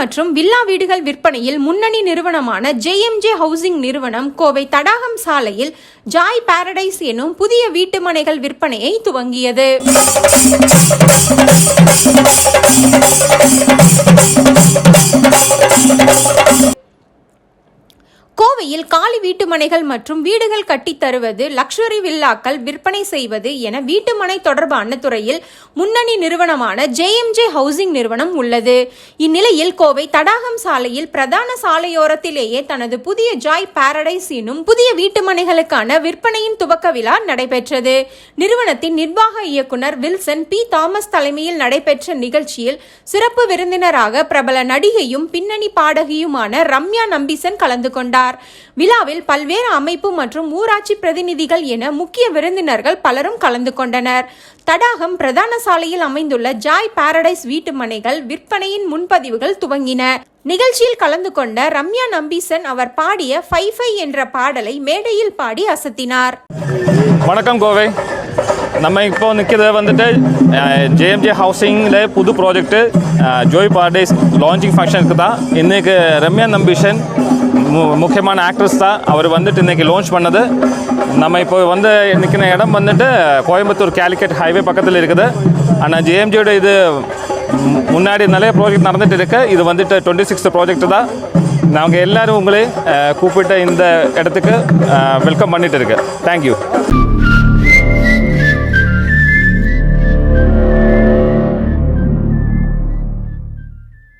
மற்றும் வில்லா வீடுகள் விற்பனையில் முன்னணி நிறுவனமான ஜேஎம்ஜே ஹவுசிங் நிறுவனம் கோவை தடாகம் சாலையில் ஜாய் பாரடைஸ் எனும் புதிய வீட்டு மனைகள் விற்பனையை துவங்கியது. கோவையில் காலி வீட்டுமனைகள் மற்றும் வீடுகள் கட்டித் தருவது லக்ஸுரி வில்லாக்கள் விற்பனை செய்வது என வீட்டுமனை தொடர்பான துறையில் முன்னணி நிறுவனமான ஜேஎம்ஜே ஹவுசிங் நிறுவனம் உள்ளது. இந்நிலையில் கோவை தடாகம் சாலையில் பிரதான சாலையோரத்திலேயே தனது புதிய ஜாய் பாரடைஸ் எனும் புதிய வீட்டுமனைகளுக்கான விற்பனையின் துவக்க விழா நடைபெற்றது. நிறுவனத்தின் நிர்வாக இயக்குனர் வில்சன் பி. தாமஸ் தலைமையில் நடைபெற்ற நிகழ்ச்சியில் சிறப்பு விருந்தினராக பிரபல நடிகையும் பின்னணி பாடகியுமான ரம்யா நம்பிசன் கலந்து கொண்டார். விழாவில் பல்வேறு அமைப்பு மற்றும் ஊராட்சி பிரதிநிதிகள் என முக்கிய விருந்தினர்கள் பலரும் கலந்து கொண்டனர். தடாகம் பிரதான சாலையில் அமைந்துள்ள ஜாய் பாரடைஸ் வீட்டு மனைகள் விற்பனையின் முன்பதிவுகள் துவங்கின. நிகழ்ச்சியில் கலந்து கொண்ட ரம்யா நம்பீசன் அவர் பாடிய ஃபை ஃபை என்ற பாடலை மேடையில் பாடி அசத்தினார். வணக்கம் கோவை. நம்ம இப்போ நிற்கிறது வந்துட்டு ஜேஎம்ஜே ஹவுசிங்கில் புது ப்ராஜெக்ட்டு ஜோய் பாரடைஸ் லான்ச்சிங் ஃபங்க்ஷனுக்கு தான் இன்றைக்கு ரம்யா நம்பிஷன் முக்கியமான ஆக்ட்ரஸ் தான். அவர் வந்துட்டு இன்றைக்கி லான்ச் பண்ணது. நம்ம இப்போ வந்து நிற்கிற இடம் வந்துட்டு கோயம்புத்தூர் கேலிக்கட் ஹைவே பக்கத்தில் இருக்குது. ஆனால் ஜேஎம்ஜியோட இது முன்னாடி நிறைய ப்ராஜெக்ட் நடந்துகிட்டு இருக்குது இது வந்துட்டு டுவெண்ட்டி சிக்ஸ்த் ப்ராஜெக்ட் தான். நாங்கள் எல்லோரும் உங்களை கூப்பிட்டு கூப்பிட்ட இந்த இடத்துக்கு வெல்கம் பண்ணிட்டு இருக்கு. தேங்க்யூ